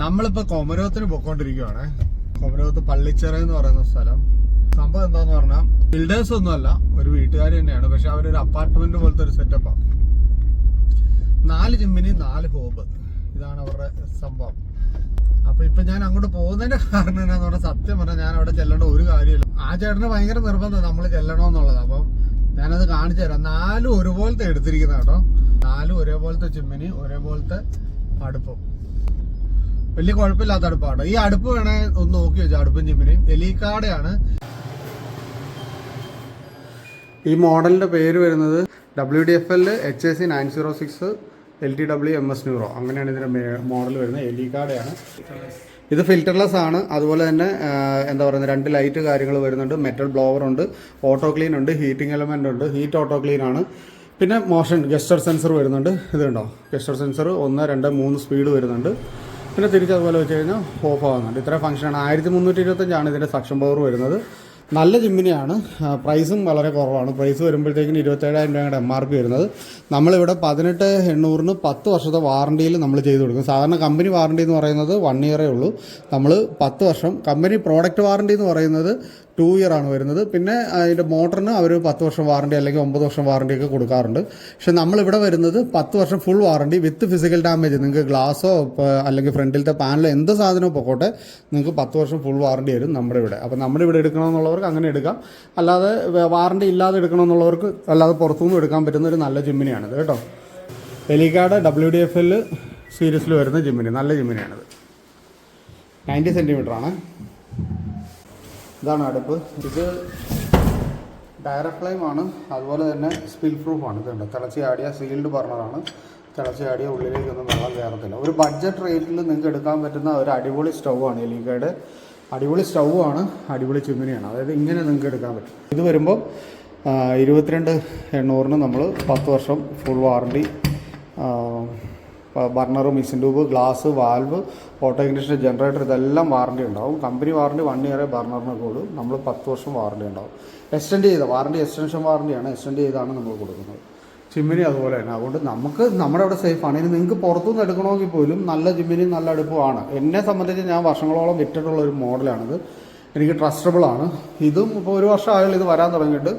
നമ്മളിപ്പോ കൊമരവത്തിന് പൊക്കോണ്ടിരിക്കുവാണ്. കൊമരവത്ത് പള്ളിച്ചിറ എന്ന് പറയുന്ന സ്ഥലം. സംഭവം എന്താന്ന് പറഞ്ഞാൽ ബിൽഡേഴ്സ് ഒന്നുമല്ല ഒരു വീട്ടുകാർ തന്നെയാണ്. പക്ഷെ അവരൊരു അപ്പാർട്ട്മെന്റ് പോലത്തെ ഒരു സെറ്റപ്പാണ് നാല് ജിമ്മിന് നാല് ഹോബ്. ഇതാണ് അവരുടെ സംഭവം. അപ്പൊ ഇപ്പൊ ഞാൻ അങ്ങോട്ട് പോകുന്നതിന്റെ കാരണം എന്നാന്ന് പറഞ്ഞാൽ സത്യം പറഞ്ഞാൽ ഞാൻ അവിടെ ചെല്ലേണ്ട ഒരു കാര്യമില്ല. ആ ചേട്ടന് ഭയങ്കര നിർബന്ധം നമ്മൾ ചെല്ലണമെന്നുള്ളത് അപ്പം ഞാനത് കാണിച്ചു തരാം. നാലും ഒരുപോലത്തെ എടുത്തിരിക്കുന്ന കേട്ടോ. നാലും ഒരേപോലത്തെ ചിമ്മിനി ഒരേപോലത്തെ അടുപ്പും. വലിയ കുഴപ്പമില്ലാത്ത അടുപ്പാണ് ഈ അടുപ്പ് വേണേ ഒന്ന് നോക്കി വെച്ചാൽ അടുപ്പും ചിമ്മിനെയും എലിക്കാടയാണ്. ഈ മോഡലിന്റെ പേര് വരുന്നത് W D F L H S C nine zero six L T W M S neuro അങ്ങനെയാണ് ഇതിന്റെ മോഡൽ വരുന്നത്. എലിക്കാടയാണ്. ഇത് ഫിൽറ്റർലെസ് ആണ്. അതുപോലെ തന്നെ എന്താ പറയുന്നത് രണ്ട് ലൈറ്റ് കാര്യങ്ങൾ വരുന്നുണ്ട്. മെറ്റൽ ബ്ലോവർ ഉണ്ട്. ഓട്ടോ ക്ലീൻ ഉണ്ട്. ഹീറ്റിംഗ് എലമെന്റ് ഉണ്ട്. ഹീറ്റ് ഓട്ടോ ക്ലീൻ ആണ്. പിന്നെ മോഷൻ ഗസ്റ്റർ സെൻസർ വരുന്നുണ്ട്. ഇതുണ്ടോ ഗസ്റ്റർ സെൻസർ ഒന്ന് രണ്ട് മൂന്ന് സ്പീഡ് വരുന്നുണ്ട്. പിന്നെ തിരിച്ചതുപോലെ വെച്ച് കഴിഞ്ഞാൽ ഓഫ് ആവുന്നുണ്ട് ഇത്ര ഫംഗ്ഷനാണ് ആയിരത്തി മുന്നൂറ്റി ഇരുപത്തഞ്ചാണ് ഇതിന്റെ സക്ഷൻ പവർ വരുന്നത്. നല്ല ജിമ്മിനെയാണ്. പ്രൈസും വളരെ കുറവാണ്. പ്രൈസ് വരുമ്പോഴത്തേക്കിന് ഇരുപത്തേഴായിരം രൂപയുടെ എം ആർ പി വരുന്നത്. നമ്മളിവിടെ പതിനെട്ട് എണ്ണൂറിന് പത്ത് വർഷത്തെ വാറണ്ടിയിൽ നമ്മൾ ചെയ്തു കൊടുക്കും. സാധാരണ കമ്പനി വാറണ്ടി എന്ന് പറയുന്നത് വൺ ഇയറേ ഉള്ളൂ. നമ്മൾ പത്ത് വർഷം കമ്പനി പ്രോഡക്റ്റ് വാറണ്ടി എന്ന് പറയുന്നത് ടു ഇയർ ആണ് വരുന്നത്. പിന്നെ അതിന്റെ മോട്ടറിന് അവർ പത്ത് വർഷം വാറണ്ടി അല്ലെങ്കിൽ ഒമ്പത് വർഷം വാറണ്ടി ഒക്കെ കൊടുക്കാറുണ്ട്. പക്ഷെ നമ്മളിവിടെ വരുന്നത് പത്ത് വർഷം full warranty with physical damage നിങ്ങൾക്ക് ഗ്ലാസോ അല്ലെങ്കിൽ ഫ്രണ്ടിലത്തെ പാനലോ എന്ത് സാധനവും പൊക്കോട്ടെ നിങ്ങൾക്ക് പത്ത് വർഷം ഫുൾ വാറണ്ടി വരും നമ്മുടെ ഇവിടെ അപ്പോൾ നമ്മുടെ ഇവിടെ എടുക്കണമെന്നുള്ളവർക്ക് അങ്ങനെ എടുക്കാം. അല്ലാതെ വാറണ്ടി ഇല്ലാതെ എടുക്കണമെന്നുള്ളവർക്ക് അല്ലാതെ പുറത്തുനിന്ന് എടുക്കാൻ പറ്റുന്ന ഒരു നല്ല ജിമ്മിനിയാണിത് കേട്ടോ. എലിക്കാട് ഡബ്ല്യു ഡി എഫ് എൽ സീരീസിൽ വരുന്ന ജിമ്മിനി നല്ല ജിമ്മിനിയാണിത്. നയന്റി സെന്റിമീറ്റർ ആണ് ഇതാണ് അടുപ്പ്. ഇത് ഡയറക്ട് ഫ്ലെയിം ആണ്. അതുപോലെ തന്നെ സ്പിൽ പ്രൂഫാണ് ഇത് ഇതുണ്ട്. തിളച്ച് ആടിയ സീൽഡ് ബർണറാണ് തിളച്ച് ആടിയ ഉള്ളിലേക്കൊന്നും വെള്ളം കയറത്തില്ല. ഒരു ബഡ്ജറ്റ് റേറ്റിൽ നിങ്ങൾക്ക് എടുക്കാൻ പറ്റുന്ന ഒരു അടിപൊളി സ്റ്റൗവാണ് എലിക്കയുടെ അടിപൊളി സ്റ്റൗവാണ് അടിപൊളി ചിമ്മിനിയാണ്. അതായത് ഇങ്ങനെ നിങ്ങൾക്ക് എടുക്കാൻ പറ്റും. ഇത് വരുമ്പോൾ ഇരുപത്തിരണ്ട് എണ്ണൂറിന് നമ്മൾ പത്ത് വർഷം full warranty burner മിസിൻ tube glass valve auto ignition generator ഇതെല്ലാം വാറണ്ടി ഉണ്ടാവും. കമ്പനി വാറണ്ടി വൺ ഇയറേ ബർണറിന് കൂടും നമ്മൾ പത്ത് വർഷം വാറണ്ടി ഉണ്ടാവും. എക്സ്റ്റെൻഡ് ചെയ്ത വാറണ്ടി എക്സ്റ്റൻഷൻ വാറണ്ടിയാണ് എക്സ്റ്റെൻഡ് ചെയ്താണ് നമ്മൾ കൊടുക്കുന്നത്. ചിമ്മിനി അതുപോലെ തന്നെ. അതുകൊണ്ട് നമുക്ക് നമ്മുടെ അവിടെ സേഫാണ് ഇനി നിങ്ങൾക്ക് പുറത്തുനിന്ന് എടുക്കണമെങ്കിൽ പോലും നല്ല ചിമ്മിനി നല്ല അടുപ്പമാണ്. എന്നെ സംബന്ധിച്ച് ഞാൻ വർഷങ്ങളോളം വിറ്റിട്ടുള്ള ഒരു മോഡലാണിത് എനിക്ക് ട്രസ്റ്റബിൾ ആണ്. ഇതും ഇപ്പോൾ ഒരു വർഷം ആയാലും ഇത് വരാൻ തുടങ്ങിയിട്ട്.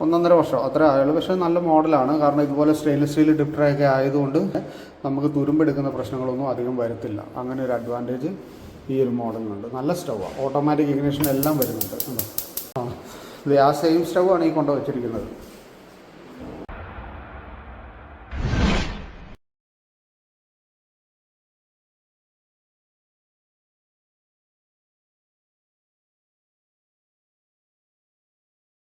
ഒന്നൊന്നര വർഷം. അത്ര ആയുള്ളൂ. പക്ഷേ നല്ല മോഡലാണ്. കാരണം ഇതുപോലെ സ്റ്റെയിൻലെസ് സ്റ്റീൽ ഡിപ്റ്ററൊക്കെ ആയതുകൊണ്ട് നമുക്ക് തുരുമ്പെടുക്കുന്ന പ്രശ്നങ്ങളൊന്നും അധികം വരത്തില്ല. അങ്ങനെ ഒരു അഡ്വാന്റേജ് ഈ ഒരു മോഡലിനുണ്ട്. നല്ല സ്റ്റൗവാണ് ഓട്ടോമാറ്റിക് ഇഗ്നേഷൻ എല്ലാം വരുന്നുണ്ട്? ആ. ആ സെയിം സ്റ്റൗവാണ് ഈ കൊണ്ട് വെച്ചിരിക്കുന്നത്